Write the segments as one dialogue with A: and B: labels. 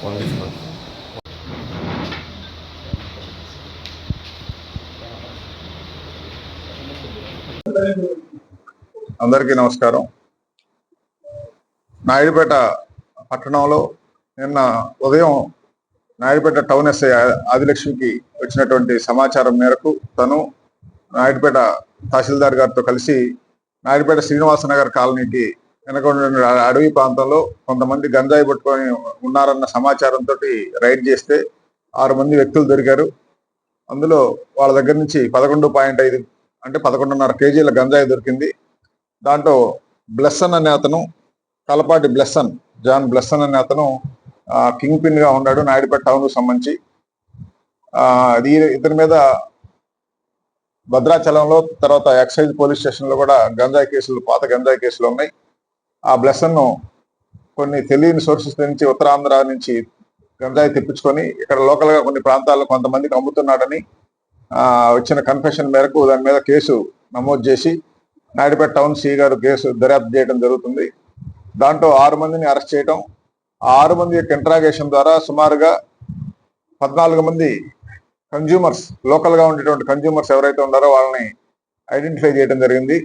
A: 원래 అందరికీ నమస్కారం. నాయుడుపేట పట్టణంలో నిన్న ఉదయం నాయుడుపేట టౌన్ ఎస్ఐ ఆదిలక్ష్మికి వచ్చినటువంటి సమాచారం మేరకు తను నాయుడుపేట తహసీల్దార్ గారితో కలిసి నాయుడుపేట శ్రీనివాసనగర్ కాలనీకి వెనకొండ అడవి ప్రాంతంలో కొంతమంది గంజాయి పట్టుకొని ఉన్నారన్న సమాచారంతో రైడ్ చేస్తే ఆరు మంది వ్యక్తులు దొరికారు. అందులో వాళ్ళ దగ్గర నుంచి పదకొండు పాయింట్ ఐదు అంటే పదకొండున్నర కేజీల గంజాయి దొరికింది. దాంట్లో బ్లెస్సన్ అనే అతను కలపాటి బ్లెస్సన్ జాన్ బ్లెస్సన్ అనే అతను కింగ్ పిన్గా ఉన్నాడు నాయుడుపేట టౌన్కు సంబంధించి. అది ఇతని మీద భద్రాచలంలో తర్వాత ఎక్సైజ్ పోలీస్ స్టేషన్లో కూడా గంజాయి కేసులు పాత గంజాయి కేసులు ఉన్నాయి. ఆ బ్లెస్సన్ను కొన్ని తెలియని సోర్సెస్ నుంచి ఉత్తరాంధ్ర నుంచి గంజాయి తెప్పించుకొని ఇక్కడ లోకల్గా కొన్ని ప్రాంతాల్లో కొంతమందికి అమ్ముతున్నాడని వచ్చిన కన్ఫెషన్ మేరకు దాని మీద కేసు నమోదు చేసి నాయుడుపేట టౌన్ సి గారు కేసు దర్యాప్తు చేయడం జరుగుతుంది. దాంట్లో ఆరు మందిని అరెస్ట్ చేయడం ఆ ఆరు మంది యొక్క ఇంట్రాగేషన్ ద్వారా సుమారుగా పద్నాలుగు మంది కన్జ్యూమర్స్ లోకల్గా ఉండేటువంటి కన్జ్యూమర్స్ ఎవరైతే ఉన్నారో వాళ్ళని ఐడెంటిఫై చేయడం జరిగింది.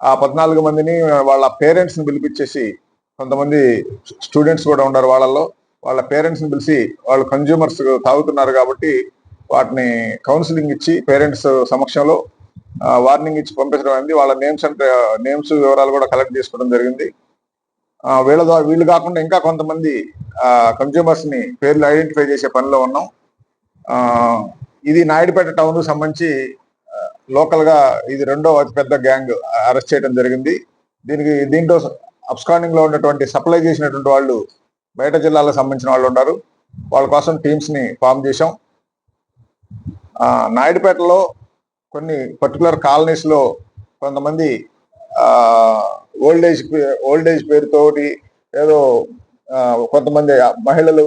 A: ఆ పద్నాలుగు మందిని వాళ్ళ పేరెంట్స్ని పిలిపించేసి కొంతమంది స్టూడెంట్స్ కూడా ఉన్నారు వాళ్ళల్లో. వాళ్ళ పేరెంట్స్ని పిలిచి వాళ్ళు కన్జ్యూమర్స్ తాగుతున్నారు కాబట్టి వాటిని కౌన్సిలింగ్ ఇచ్చి పేరెంట్స్ సమక్షంలో వార్నింగ్ ఇచ్చి పంపించడం అయింది వాళ్ళ నేమ్స్ అంటే నేమ్స్ వివరాలు కూడా కలెక్ట్ చేసుకోవడం జరిగింది. వీళ్ళ ద్వారా వీళ్ళు కాకుండా ఇంకా కొంతమంది కన్జ్యూమర్స్ని పేర్లు ఐడెంటిఫై చేసే పనిలో ఉన్నాం. ఇది నాయుడుపేట టౌన్కు సంబంధించి లోకల్గా ఇది రెండో అతిపెద్ద గ్యాంగ్ అరెస్ట్ చేయడం జరిగింది. దీనికి దీంట్లో అబ్స్కాండింగ్లో ఉన్నటువంటి సప్లై చేసినటువంటి వాళ్ళు బయట జిల్లాలకు సంబంధించిన వాళ్ళు ఉన్నారు. వాళ్ళ కోసం టీమ్స్ని ఫామ్ చేశాం. నాయుడుపేటలో కొన్ని పర్టికులర్ కాలనీస్లో కొంతమంది ఓల్డ్ ఏజ్ ఓల్డ్ ఏజ్ పేరుతోటి ఏదో కొంతమంది మహిళలు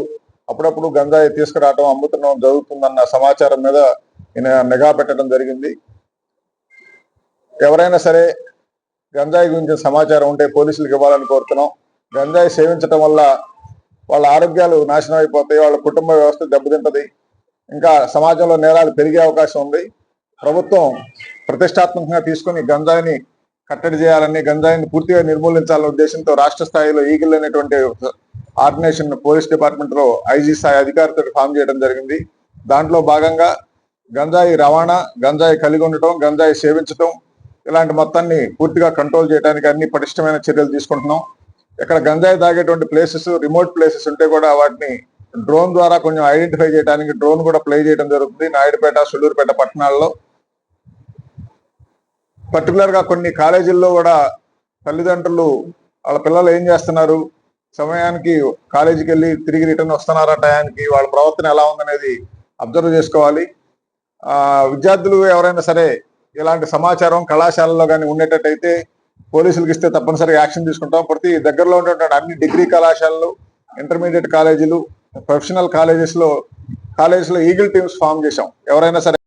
A: అప్పుడప్పుడు గంజాయి తీసుకురావటం అమ్ముతున్నాం జరుగుతుందన్న సమాచారం మీద ఈయన నిఘా పెట్టడం జరిగింది. ఎవరైనా సరే గంజాయి గురించి సమాచారం ఉంటే పోలీసులకు ఇవ్వాలని కోరుతున్నాం. గంజాయి సేవించడం వల్ల వాళ్ళ ఆరోగ్యాలు నాశనం అయిపోతాయి వాళ్ళ కుటుంబ వ్యవస్థ దెబ్బతింటది. ఇంకా సమాజంలో నేరాలు పెరిగే అవకాశం ఉంది. ప్రభుత్వం ప్రతిష్టాత్మకంగా తీసుకుని గంజాయిని కట్టడి చేయాలని గంజాయిని పూర్తిగా నిర్మూలించాలనే ఉద్దేశంతో రాష్ట్ర స్థాయిలో ఈగిల్ అనేటువంటి ఆర్గనైజేషన్ పోలీస్ డిపార్ట్మెంట్లో ఐజీ స్థాయి అధికారితో ఫామ్ చేయడం జరిగింది. దాంట్లో భాగంగా గంజాయి రవాణా గంజాయి కలిగి ఉండటం గంజాయి సేవించటం ఇలాంటి మొత్తాన్ని పూర్తిగా కంట్రోల్ చేయడానికి అన్ని పటిష్టమైన చర్యలు తీసుకుంటున్నాం. ఇక్కడ గంజాయి తాగేటువంటి ప్లేసెస్ రిమోట్ ప్లేసెస్ ఉంటే కూడా వాటిని డ్రోన్ ద్వారా కొంచెం ఐడెంటిఫై చేయడానికి డ్రోన్ కూడా ప్లే చేయడం జరుగుతుంది. నాయుడుపేట సుళ్ళూరుపేట పట్టణాల్లో. పర్టికులర్గా కొన్ని కాలేజీల్లో కూడా తల్లిదండ్రులు వాళ్ళ పిల్లలు ఏం చేస్తున్నారు? సమయానికి కాలేజీకి వెళ్ళి తిరిగి రిటర్న్ వస్తున్నారా టయానికి? వాళ్ళ ప్రవర్తన ఎలా ఉందనేది అబ్జర్వ్ చేసుకోవాలి. విద్యార్థులు ఎవరైనా సరే ఇలాంటి సమాచారం కళాశాలలో కానీ ఉండేటట్టయితే పోలీసులకు ఇస్తే తప్పనిసరిగా యాక్షన్ తీసుకుంటాం. ప్రతి దగ్గరలో ఉన్నటువంటి అన్ని డిగ్రీ కళాశాలలు ఇంటర్మీడియట్ కాలేజీలు ప్రొఫెషనల్ కాలేజెస్లో కాలేజెస్లో ఈగిల్ టీమ్స్ ఫామ్ చేశాం. ఎవరైనా సరే